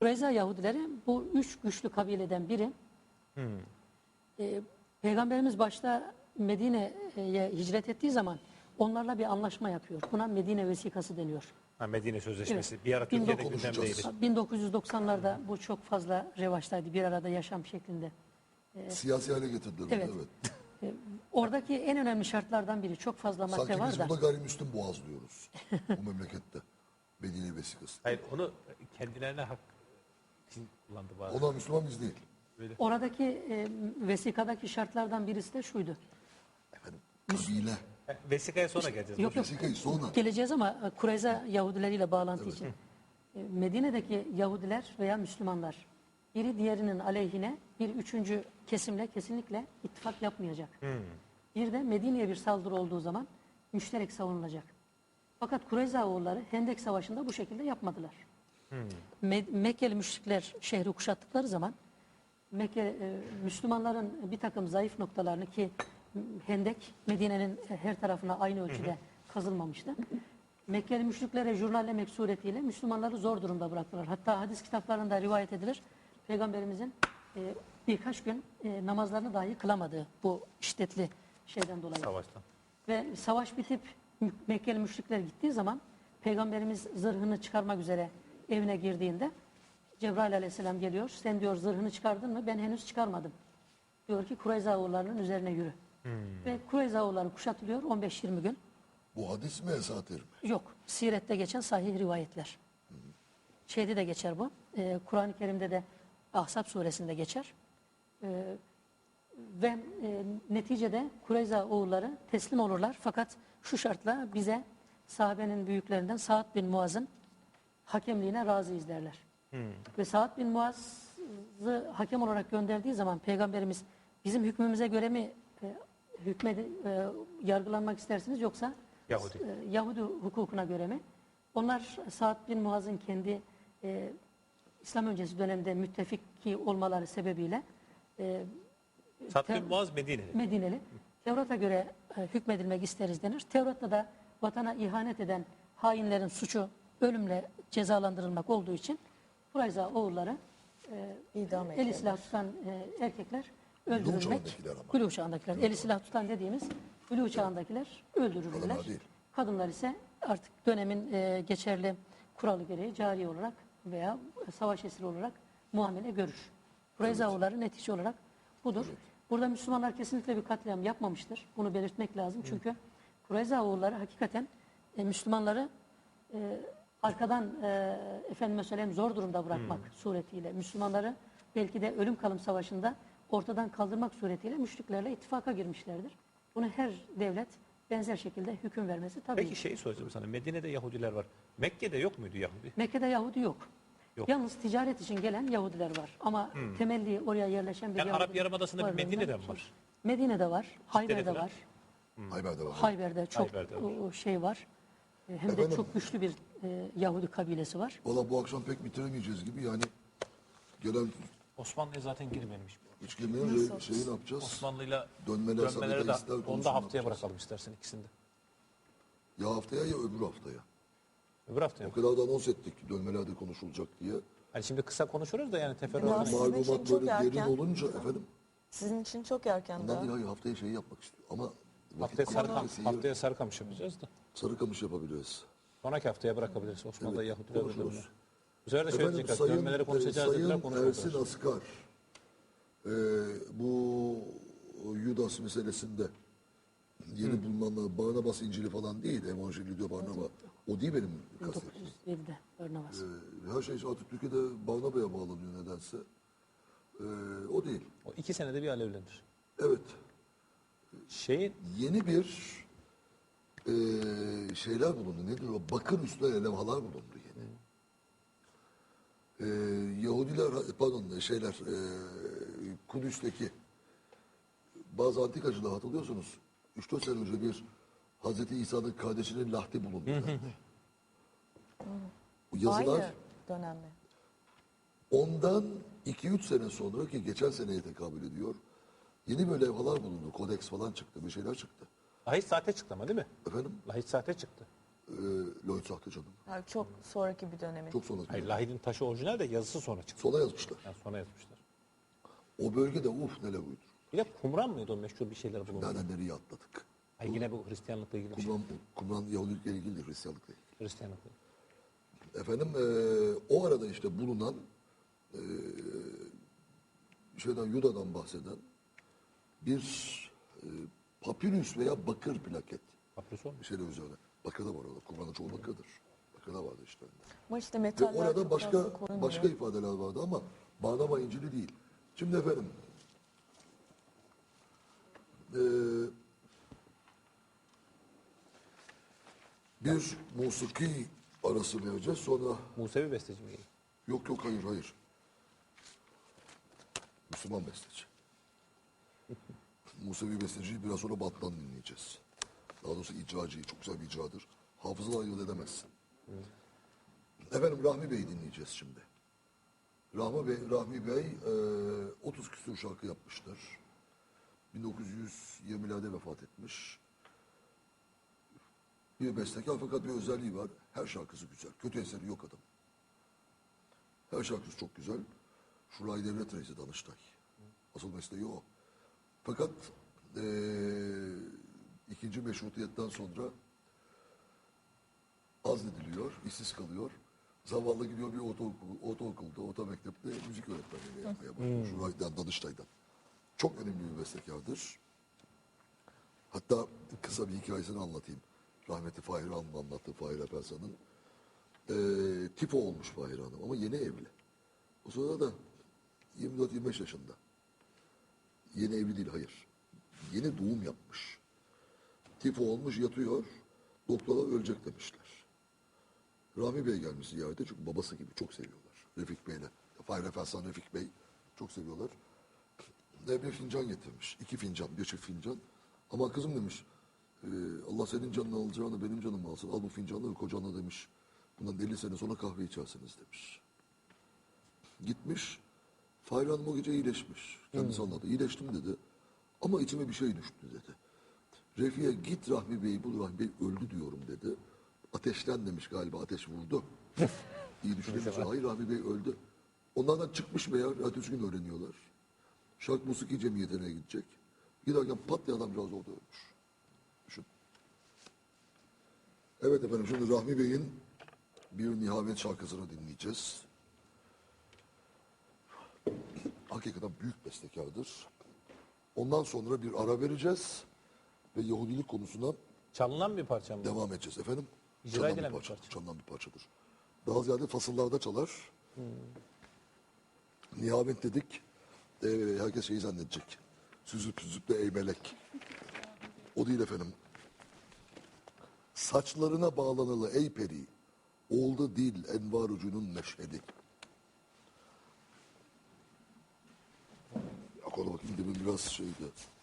Kureyza Yahudileri bu üç güçlü kabileden biri. Ee, Peygamberimiz başta Medine'ye hicret ettiği zaman onlarla bir anlaşma yapıyor. Buna Medine vesikası deniyor. Ha, Medine Sözleşmesi. Evet. Bir ara Türkiye'de 1900 gündemdeydi. 1990'larda bu çok fazla revaçtaydı bir arada yaşam şeklinde. Siyasi hale getirdiler. Evet. Evet. Ee, Oradaki en önemli şartlardan biri çok fazla madde Sanki var biz da. buna gayrimüslim boğaz diyoruz. bu memlekette. Medine vesikası. Hayır onu kendilerine hak kullandı bazı. Ona Müslüman biz değil. Oradaki e, vesikadaki şartlardan birisi de şuydu. Efendim kabile. Vesikaya sonra geleceğiz. Yok yok Vesikayı sonra. geleceğiz ama e, Kureyza Yahudileriyle bağlantı için. E, Medine'deki Yahudiler veya Müslümanlar biri diğerinin aleyhine bir üçüncü kesimle kesinlikle ittifak yapmayacak. Bir de Medine'ye bir saldırı olduğu zaman müşterek savunulacak. Fakat Kureyza oğulları Hendek Savaşı'nda bu şekilde yapmadılar. Me- Mekkeli müşrikler şehri kuşattıkları zaman Mekke e, Müslümanların bir takım zayıf noktalarını ki Hendek Medine'nin her tarafına aynı ölçüde kazılmamıştı. Mekkeli müşriklere jurnallemek suretiyle Müslümanları zor durumda bıraktılar. Hatta hadis kitaplarında rivayet edilir. Peygamberimizin e, birkaç gün e, namazlarını dahi kılamadığı bu şiddetli şeyden dolayı. Savaştan. Ve savaş bitip Mekkeli müşrikler gittiği zaman Peygamberimiz zırhını çıkarmak üzere evine girdiğinde Cebrail aleyhisselam geliyor. Sen diyor zırhını çıkardın mı? Ben henüz çıkarmadım. Diyor ki Kureyza oğullarının üzerine yürü. Ve Kureyza oğulları kuşatılıyor 15-20 gün. Bu hadis mi esatir mi? Yok. Sirette geçen sahih rivayetler. Şeyde de geçer bu. Ee, Kur'an-ı Kerim'de de Ahzab suresinde geçer. Ee, ve e, neticede Kureyza oğulları teslim olurlar. Fakat şu şartla bize sahabenin büyüklerinden Sa'd bin Muaz'ın hakemliğine razıyız derler. Ve Sa'd bin Muaz'ı hakem olarak gönderdiği zaman Peygamberimiz bizim hükmümüze göre mi e, hükmedi, e, yargılanmak istersiniz yoksa Yahudi. e, Yahudi hukukuna göre mi? Onlar Sa'd bin Muaz'ın kendi e, İslam öncesi dönemde müttefiki olmaları sebebiyle e, Te- bin Muaz Medine'li. Medineli. Tevrat'a göre e, hükmedilmek isteriz denir. Tevrat'ta da vatana ihanet eden hainlerin suçu ölümle cezalandırılmak olduğu için Kurayza oğulları İdam eli silah tutan e, erkekler öldürülmek. çağındakiler ama. Buluğ çağındakiler. Eli silah tutan dediğimiz buluğ çağındakiler öldürülürler. Kadınlar değil. Kadınlar ise artık dönemin e, geçerli kuralı gereği cari olarak veya savaş esiri olarak muamele görür. Kureyza oğulları netice olarak budur. Burada Müslümanlar kesinlikle bir katliam yapmamıştır. Bunu belirtmek lazım. Çünkü Kureyza oğulları hakikaten e, Müslümanları e, arkadan e, efendime söyleyeyim zor durumda bırakmak suretiyle Müslümanları belki de ölüm kalım savaşında ortadan kaldırmak suretiyle müşriklerle ittifaka girmişlerdir. Bunu her devlet benzer şekilde hüküm vermesi tabii. Peki şey soracağım sana. Medine'de Yahudiler var. Mekke'de yok muydu Yahudi? Mekke'de Yahudi yok. Yok. Yalnız ticaret için gelen Yahudiler var. Ama temelli oraya yerleşen bir Yani Yahudi Arap Yarımadası'nda bir Medine'de mi var? Medine'de var, Hayber'de var. Hayber'de var. Hayber'de çok Hayber'de var. şey var. E, Hem de Efendim? çok güçlü bir e, Yahudi kabilesi var. Valla bu akşam pek bitiremeyeceğiz gibi yani gelen Osmanlı'ya zaten girmemiş. üç gemilerin re- şeyi ne yapacağız? Osmanlı'yla Dönmeler, dönmeleri de sadaka ister onu konusunu da haftaya yapacağız. bırakalım istersen ikisini de. Ya haftaya ya öbür haftaya. Öbür haftaya O kadar da anons ettik dönmelerde konuşulacak diye. Hani şimdi kısa konuşuruz da yani teferruat. Biraz- Sizin için Malumat çok böyle derin erken. olunca efendim. Sizin için çok erken Ondan daha. değil hayır haftaya şeyi yapmak istiyor. Ama vakit Haftaya, Sarıkam, kapasitesi haftaya Sarıkamış yapacağız da. Sarıkamış yapabiliriz. Sonraki haftaya bırakabiliriz. Osmanlı'da Evet, Yahudiler. Bu sefer de şöyle Efendim diyecekler. Sayın, Dönmeleri konuşacağız dediler Sayın. Ersin Askar e, bu Yudas meselesinde yeni bulunan Barnabas İncil'i falan değil. Evanjeli diyor Barnaba. O değil benim kastettiğim. 1907'de Barnabas. E, Her şey artık Türkiye'de Barnaba'ya bağlanıyor nedense. E, o değil. O iki senede bir alevlenir. Evet. Şeyin Yeni bir e, şeyler bulundu. Nedir o? Bakır üstüne levhalar bulundu yeni. E, Yahudiler, pardon şeyler, e, Kudüs'teki bazı antikacılar hatırlıyorsunuz. 3-4 sene önce bir Hazreti İsa'nın kardeşinin lahti bulundu. Bu yazılar Aynı dönem mi? ondan 2-3 sene sonra ki geçen seneye tekabül ediyor. Yeni böyle levhalar bulundu. Kodeks falan çıktı. Bir şeyler çıktı. Lahit saate çıktı ama değil mi? Efendim? Lahit saate çıktı. Ee, Lloyd sahte canım. Yani çok sonraki bir dönemi. Çok sonra. Hayır, Lahid'in taşı orijinal de yazısı sonra çıktı. Sona yazmışlar. Yani sonra yazmışlar. O bölgede uf neler uydur. Bir de Kumran mıydı o meşhur bir şeyler bulundu? Nereden nereye atladık. Ay yine bu Hristiyanlıkla ilgili bir şey. Kumran, Kumran Yahudilikle ilgili değil, Hristiyanlıkla ilgili. Hristiyanlıkla. Efendim eee, o arada işte bulunan eee şeyden Yuda'dan bahseden bir eee, papyrus veya bakır plaket. Papyrus o mu? Bir şeyler üzerine. Bakır da var orada. Kumran'ın çoğu bakırdır. Bakır da vardı işte. Ama işte Ve metaller orada çok başka fazla başka ifadeler vardı ama bağlama İncil'i değil. Şimdi efendim eee, bir musiki arası vereceğiz sonra Musevi besteci mi? Yok yok hayır hayır. Müslüman besteci. Musevi besteciyi biraz sonra Bat'tan dinleyeceğiz. Daha doğrusu icracıyı. Çok güzel bir icradır. Hafızını ayırt edemezsin. Efendim Rahmi Bey'i dinleyeceğiz şimdi. Rahmi Bey, Rahmi Bey e, 30 küsur şarkı yapmıştır. 1920'lerde vefat etmiş. Bir bestekar fakat bir özelliği var. Her şarkısı güzel. Kötü eseri yok adam. Her şarkısı çok güzel. Şuray Devlet Reisi Danıştay. Asıl mesleği o. Fakat eee, ikinci meşrutiyetten sonra azlediliyor, işsiz kalıyor. Zavallı gidiyor bir ortaokul, ortaokulda, orta mektepte müzik öğretmenliği yapmaya başlıyor. Şuray'dan, Danıştay'dan. Çok önemli bir bestekardır. Hatta kısa bir hikayesini anlatayım. Rahmetli Fahir Hanım'ın anlattığı Fahir Efendi'nin. Ee, tipo olmuş Fahir Hanım ama yeni evli. O sırada da 24-25 yaşında. Yeni evli değil hayır. Yeni doğum yapmış. Tipo olmuş yatıyor. Doktora ölecek demişler. Rami Bey gelmiş ziyarete çünkü babası gibi çok seviyorlar. Refik Bey'le. Fahir Efendi Refik Bey çok seviyorlar. Ve bir fincan getirmiş. iki fincan, bir çift fincan. Ama kızım demiş, "e, Allah senin canını alacağını benim canımı alsın. Al bu fincanları kocana demiş. Bundan 50 sene sonra kahve içersiniz demiş. Gitmiş. Fahir Hanım o gece iyileşmiş. Kendisi anlattı. İyileştim dedi. Ama içime bir şey düştü dedi. Refi'ye git Rahmi Bey bul Rahmi Bey öldü diyorum dedi. Ateşten demiş galiba ateş vurdu. İyi düşünmüş. Hayır Rahmi Bey öldü. Onlardan çıkmış veya ertesi gün öğreniyorlar. Şark Musiki Cemiyeti'ne gidecek. Giderken pat diye adamcağız orada ölmüş. Düşün. Evet efendim şimdi Rahmi Bey'in bir nihavet şarkısını dinleyeceğiz. Hakikaten büyük bestekardır. Ondan sonra bir ara vereceğiz ve Yahudilik konusuna Çalınan bir parça mı? devam edeceğiz efendim. İcra Çalınan edilen bir parça, çalınan bir parçadır. Daha ziyade fasıllarda çalar. Nihavent dedik. Ee, herkes şeyi zannedecek. Süzüp süzüp de ey melek. O değil efendim. Saçlarına bağlanılı ey peri. Oldu dil envar ucunun meşhedi. Vegas chega.